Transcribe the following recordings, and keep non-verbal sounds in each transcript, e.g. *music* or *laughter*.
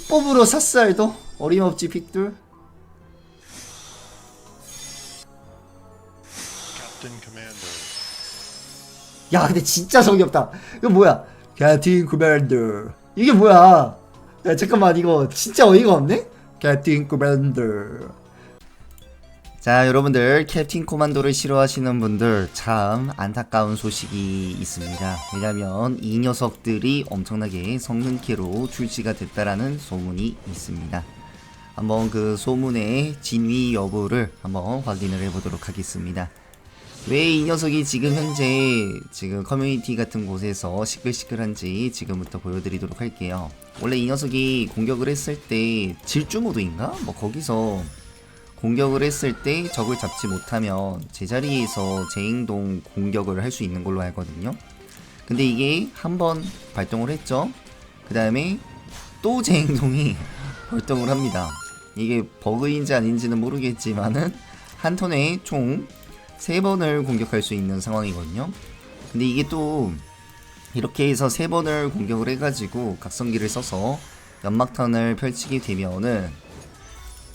10뽑으로 샀살도 어림없지 Commando. 야 근데 진짜 정이 없다. 이거 뭐야? 캡틴 코맨더 이게 뭐야? 야 잠깐만 이거 진짜 어이가 없네? 캡틴 코맨더 자 여러분들 캡틴 코만도를 싫어하시는 분들 참 안타까운 소식이 있습니다 왜냐면 이 녀석들이 엄청나게 성능키로 출시가 됐다라는 소문이 있습니다 한번 그 소문의 진위 여부를 한번 확인을 해보도록 하겠습니다 왜 이 녀석이 지금 현재 지금 커뮤니티 같은 곳에서 시끌시끌한지 지금부터 보여드리도록 할게요. 원래 이 녀석이 공격을 했을 때 질주 모드인가? 뭐 거기서 공격을 했을 때 적을 잡지 못하면 제자리에서 재행동 공격을 할 수 있는 걸로 알거든요. 근데 이게 한 번 발동을 했죠. 그 다음에 또 재행동이 *laughs* 발동을 합니다. 이게 버그인지 아닌지는 모르겠지만은 한 턴에 총세 번을 공격할 수 있는 상황이거든요. 근데 이게 또 이렇게 해서 세 번을 공격을 해가지고 각성기를 써서 연막탄을 펼치게 되면은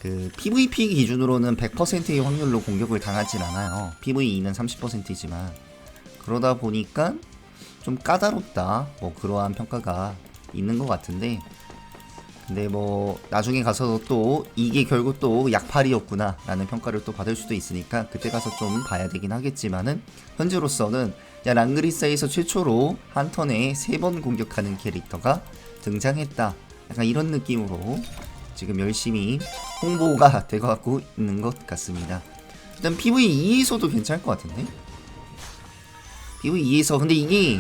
그 PVP 기준으로는 100%의 확률로 공격을 당하진 않아요. PVE는 30%이지만 그러다 보니까 좀 까다롭다. 뭐 그러한 평가가 있는 것 같은데 근데 뭐 나중에 가서 또 이게 결국 또 약팔이었구나 라는 평가를 또 받을 수도 있으니까 그때 가서 좀 봐야 되긴 하겠지만은 현재로서는 야 랑그리사에서 최초로 한 턴에 세 번 공격하는 캐릭터가 등장했다 약간 이런 느낌으로 지금 열심히 홍보가 *laughs* 되어가고 있는 것 같습니다 일단 PV2에서도 괜찮을 것 같은데 PV2에서 근데 이게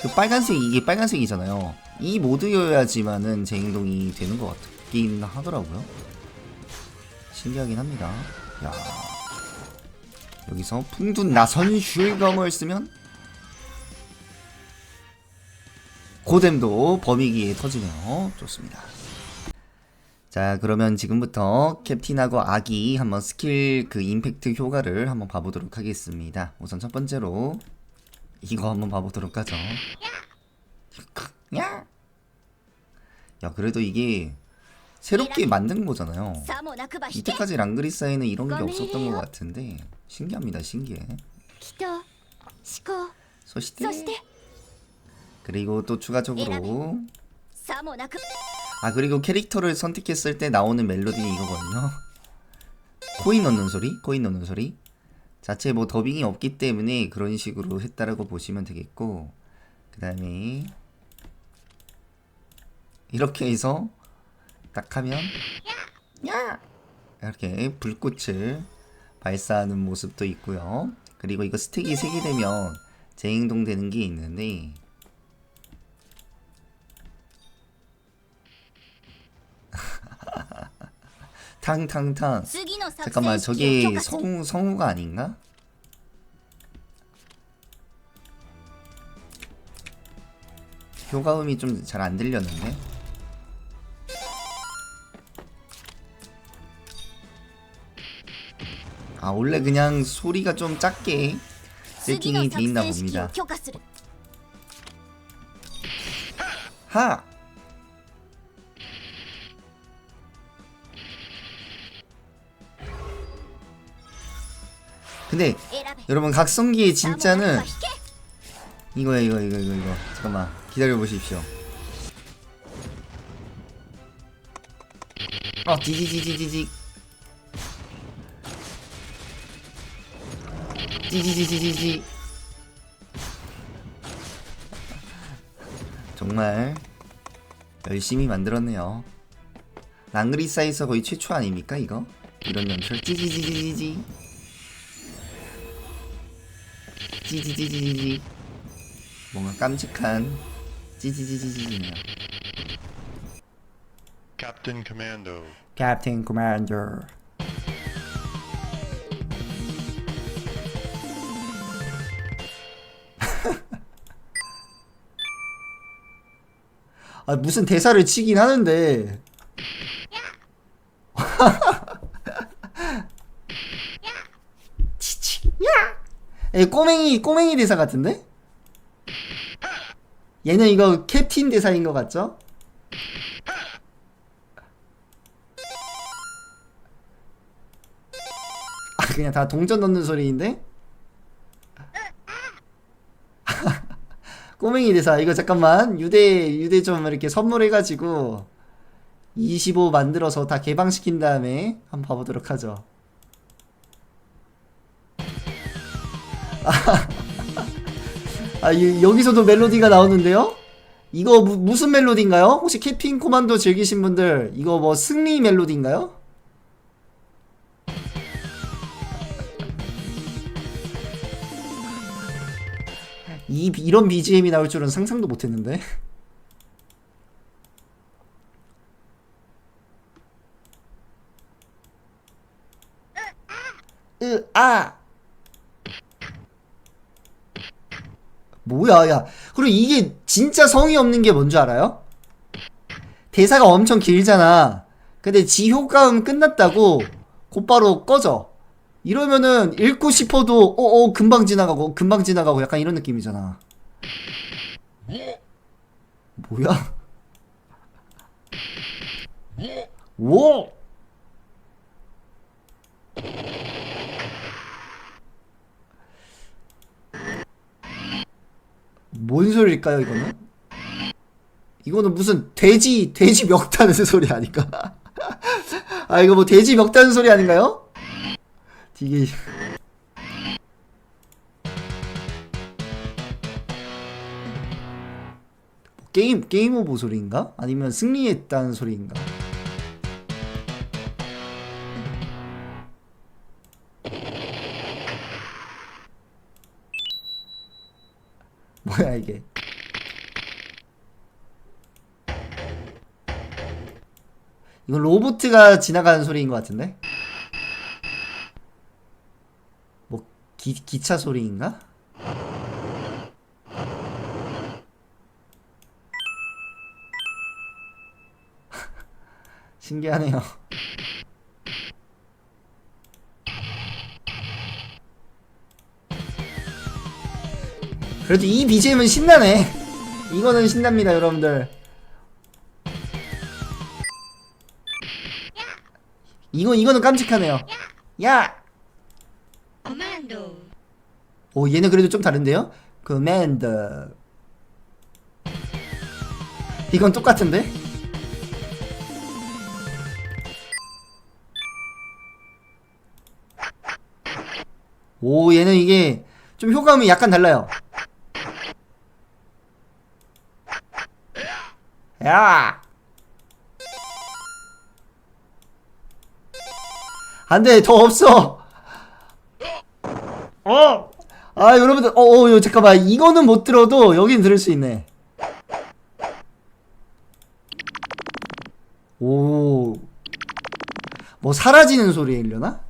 그 빨간색 이게 빨간색이잖아요 이 모드여야지만은 제 행동이 되는 것 같긴 하더라고요. 신기하긴 합니다. 야 여기서 풍둔 나선 쉴검을 쓰면 고뎀도 범위기에 터지네요. 좋습니다. 자 그러면 지금부터 캡틴하고 아기 한번 스킬 그 임팩트 효과를 한번 봐보도록 하겠습니다. 우선 첫 번째로 이거 한번 봐보도록 하죠. 야! 야 그래도 이게 새롭게 만든 거잖아요. 이때까지 랑그리사에는 이런 게 없었던 것 같은데 신기합니다 신기해. 소시대. 그리고 또 추가적으로 아 그리고 캐릭터를 선택했을 때 나오는 멜로디는 이거거든요. 코인 넣는 소리? 코인 넣는 소리? 자체 뭐 더빙이 없기 때문에 그런 식으로 했다라고 보시면 되겠고 그 다음에 이렇게 해서 딱 하면 야! 이렇게 불꽃을 발사하는 모습도 있고요. 그리고 이거 스택이 3개 되면 재행동 되는 게 있는데 탕탕탕. 잠깐만 저기 성, 성우가 아닌가? 효과음이 좀 잘 안 들렸는데? 아 원래 그냥 소리가 좀 작게 세팅이 돼있나 봅니다. 하! 근데 여러분 각성기의 진짜는 이거야 이거 이거 이거 이거 잠깐만 기다려 보십시오 어 지지지지지지 지지지지지지 정말 열심히 만들었네요 랑그리사에서 거의 최초 아닙니까 이거? 이런 연출 찌지지지지지 지지지지지지 뭔가 깜찍한 찌지지지지네요. Captain Commando. Captain Commander. 아 무슨 대사를 치긴 하는데. 꼬맹이 꼬맹이 대사 같은데? 얘는 이거 캡틴 대사인 것 같죠? 아 그냥 다 동전 넣는 소리인데? *laughs* 꼬맹이 대사 이거 잠깐만 유대 유대 좀 이렇게 선물해가지고 25 만들어서 다 개방시킨 다음에 한번 봐보도록 하죠. 아 이- 여기서도 멜로디가 나오는데요? 이거 무, 무슨 멜로디인가요? 혹시 캡틴 코만도 즐기신 분들 이거 뭐 승리 멜로디인가요? 이 이런 BGM이 나올 줄은 상상도 못했는데. 으, 아. 뭐야, 야. 그리고 이게 진짜 성의 없는 게 뭔지 알아요? 대사가 엄청 길잖아. 근데 지 효과음 끝났다고 곧바로 꺼져. 이러면은 읽고 싶어도 어어 금방 지나가고 금방 지나가고 약간 이런 느낌이잖아. 뭐야? 오! 뭔 소리일까요, 이거는? 이거는 무슨 돼지, 돼지 멱다는 소리 아닐까? *laughs* 아, 이거 뭐 돼지 멱다는 소리 아닌가요? 이게. 게임, 게임 오버 소리인가? 아니면 승리했다는 소리인가? 뭐야, 이게. 이건 로보트가 지나가는 소리인 것 같은데? 뭐 기, 기차 소리인가? *laughs* 신기하네요. 그래도 이 BGM은 신나네. 이거는 신납니다, 여러분들. 이거 이거는 깜찍하네요. 야. 오 얘는 그래도 좀 다른데요? 커맨더. 이건 똑같은데? 오 얘는 이게 좀 효과음이 약간 달라요. 야. 안 돼 더 없어. 어. 아 여러분들 어, 어 요, 잠깐만 이거는 못 들어도 여긴 들을 수 있네. 오. 뭐 사라지는 소리이려나?